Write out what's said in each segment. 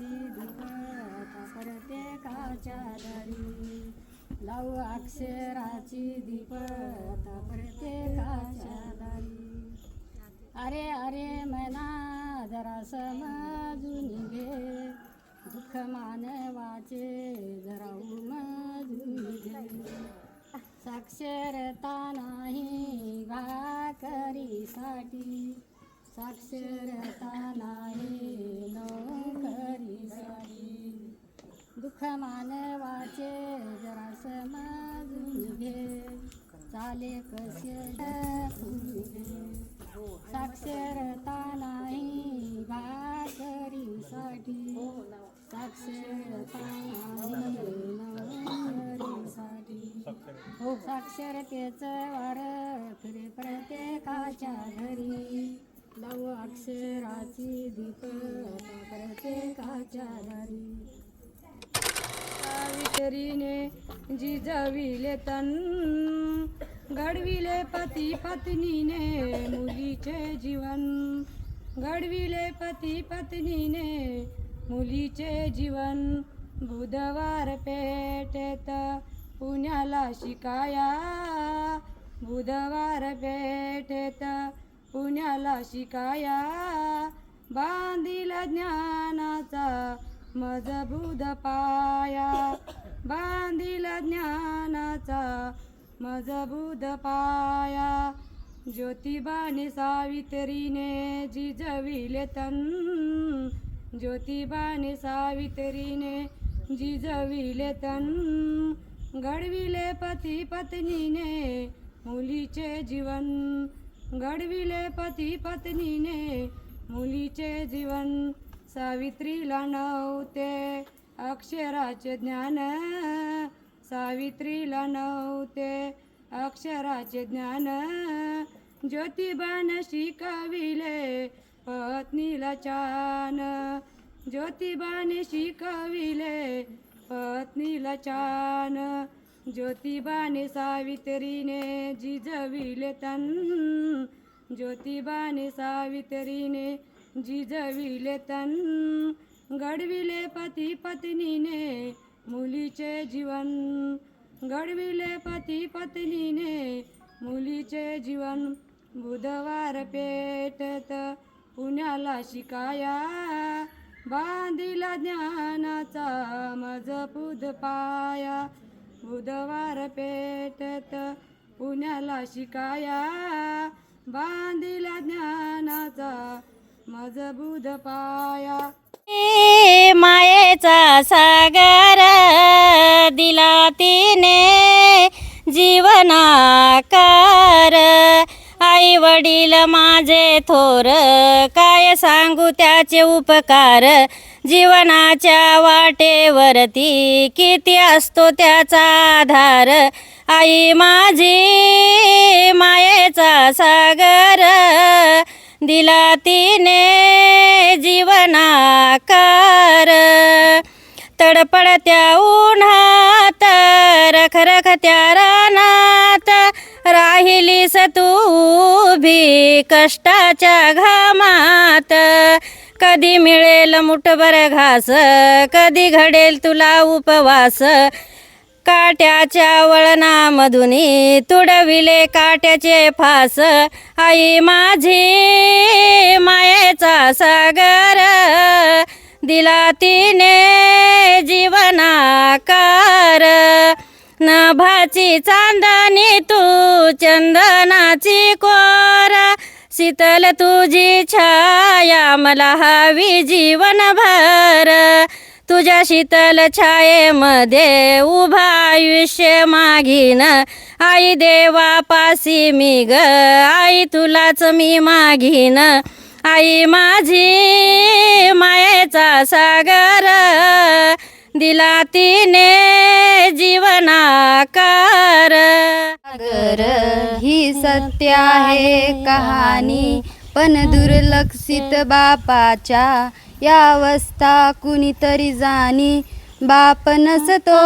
दीपता प्रत्येकाच्या दारी. लावू अक्षराची दीपता प्रत्येकाच्या दारी. अरे अरे मना जरा समजून घे. दुःख मानवाचे जरा उमजून घे. साक्षरता नाही भाकरीसाठी. साक्षरता नाही नोकरीसाठी दुःख मानवाचे जरा समजून घे. चाले कसे साक्षरता नाही भाकरीसाठी. साक्षरता नाही हो साक्षरतेचं वार फिरे प्रत्येकाच्या घरी. नव अक्षराची दीप प्रत्येकाच्या दारी सावित्रीने जिजविले तन घडविले पती पत्नीने मुलीचे जीवन. घडविले पती पत्नीने मुलीचे जीवन. बुधवार पेठेत पुण्याला शिकाया. बुधवार पेठेत पुण्याला शिकाया. बांधिला ज्ञानाचा मजबूत पाया. बांधिला ज्ञानाचा मजबूत पाया. ज्योतिबाने सावित्रीने जिजविले तन. ज्योतिबाने सावित्रीने जिजविले तन. घडविले पती पत्नीने मुलीचे जीवन. घडविले पती पत्नीने मुलीचे जीवन सावित्रीला नव्हते. अक्षराचे ज्ञान सावित्रीला नव्हते. अक्षराचे ज्ञान ज्योतिबान शिकविले पत्नीला छान. ज्योतिबाने शिकविले पत्नीला छान. ज्योतिबाने सावित्रीने जिजविले तन. ज्योतिबाने सावित्रीने जिजविले तन. घडविले पती पत्नीने मुलीचे जीवन. घडविले पती पत्नीने मुलीचे जीवन. बुधवार पेटत पुण्याला शिकाया. बांधिला ज्ञानाचा मजबूत पाया. बुधवार पेटत पुण्याला शिकाया बांधिला ज्ञानाचा मजबूत पाया. ए मायेचा सागर दिला तिने जीवना का वडील माझे थोर काय सांगू त्याचे उपकार? जीवनाच्या वाटेवरती किती असतो त्याचा आधार? आई माझी मायेचा सागर दिला तिने जीवनाकार. तडपडत्या उन्हात रखरखत्या रानात राहिलीस तू उभी कष्टाच्या घामात. कधी मिळेल मुठभर घास कधी घडेल तुला उपवास. काट्याच्या वळणामधून तुडविले काट्याचे फास. आई माझी मायेचा सागर. दिला तिने जीवनाकार. नभाची चांदणी तू चंदनाची कोर. शीतल तुझी छाया मला हवी जीवनभर. तुझ्या शीतल छायेमध्ये उभा आयुष्य मागीन. आई देवा पासी मी ग आई तुलाच मी मागीन. आई माझी मायेचा सागर. दिला तिने जीवनाकार. सागर ही सत्य आहे कहाणी पण दुर्लक्षित बापाच्या या अवस्था कुणीतरी जाणी. बाप नसतो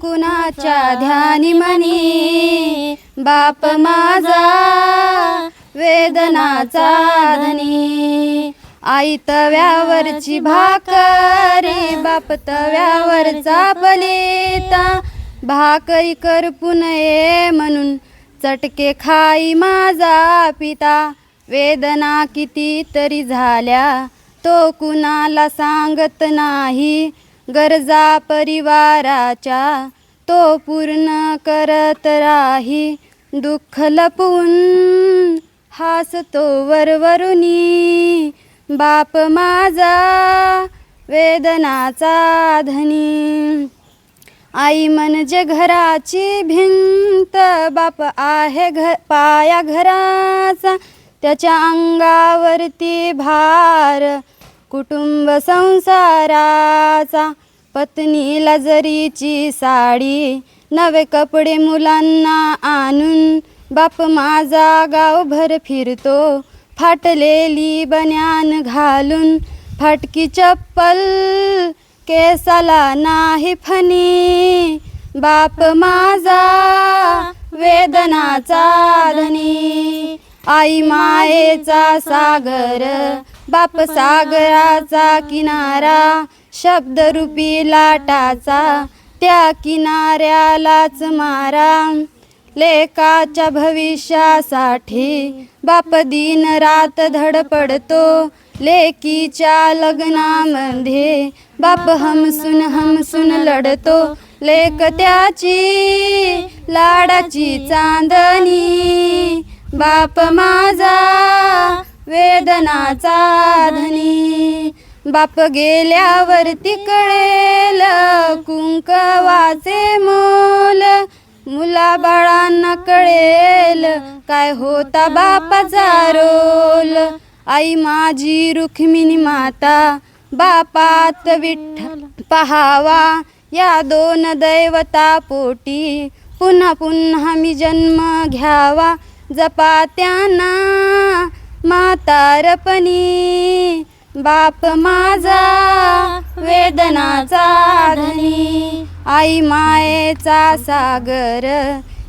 कुणाच्या ध्यानी मनी बाप माझा वेदनाचा धनी. आई तव्यावरची भाकरी बाप तव्यावरचा पलेता भाकरी करपू नये म्हणून चटके खाई माझा पिता. वेदना किती तरी झाल्या तो कुणाला सांगत नाही. गरजा परिवाराच्या तो पूर्ण करत राही. दुःख लपून हासतो वरवरुनी. बाप माझा वेदनाचा धनी. आई म्हणजे घराची भिंत बाप आहे घ पाया घराचा. त्याच्या अंगावरती भार कुटुंब संसाराचा. पत्नीला जरीची साडी नवे कपडे मुलांना आणून बाप माझा गावभर फिरतो. फाटलेली बन्यान घालून फाटकी चप्पल केसाला नाही फनी बाप माझा वेदनाचा धनी आई मायेचा सागर बाप सागराचा किनारा शब्दरूपी लाटाचा त्या किनाऱ्यालाच मारा. लेकाच्या भविष्यासाठी बाप दिन रात धडपडतो लेकीच्या लग्नामध्ये बाप हमसून हमसून लढतो. लेक त्याची लाडाची चांदणी. बाप माझा वेदनाचा धनी. बाप गेल्यावरती कळेल कुंकवाचे मोल. मुला बाळांना कळेल काय होता बापाचा रोल. आई माझी रुक्मिणी माता बापात विठ्ठल पहावा. या दोन दैवता पोटी पुन्हा पुन्हा मी जन्म घ्यावा. जपा त्यांना म्हातारपणी बाप माझा वेदनाचा धनी आई मायेचा सागर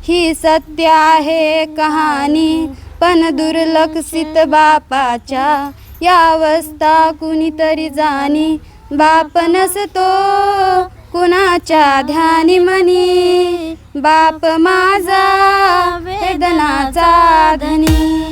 ही सत्य आहे कहाणी. पण दुर्लक्षित बापाच्या या अवस्था कुणीतरी जाणी. बाप नसतो कुणाच्या ध्यानी मनी बाप माझा वेदनाचा धनी.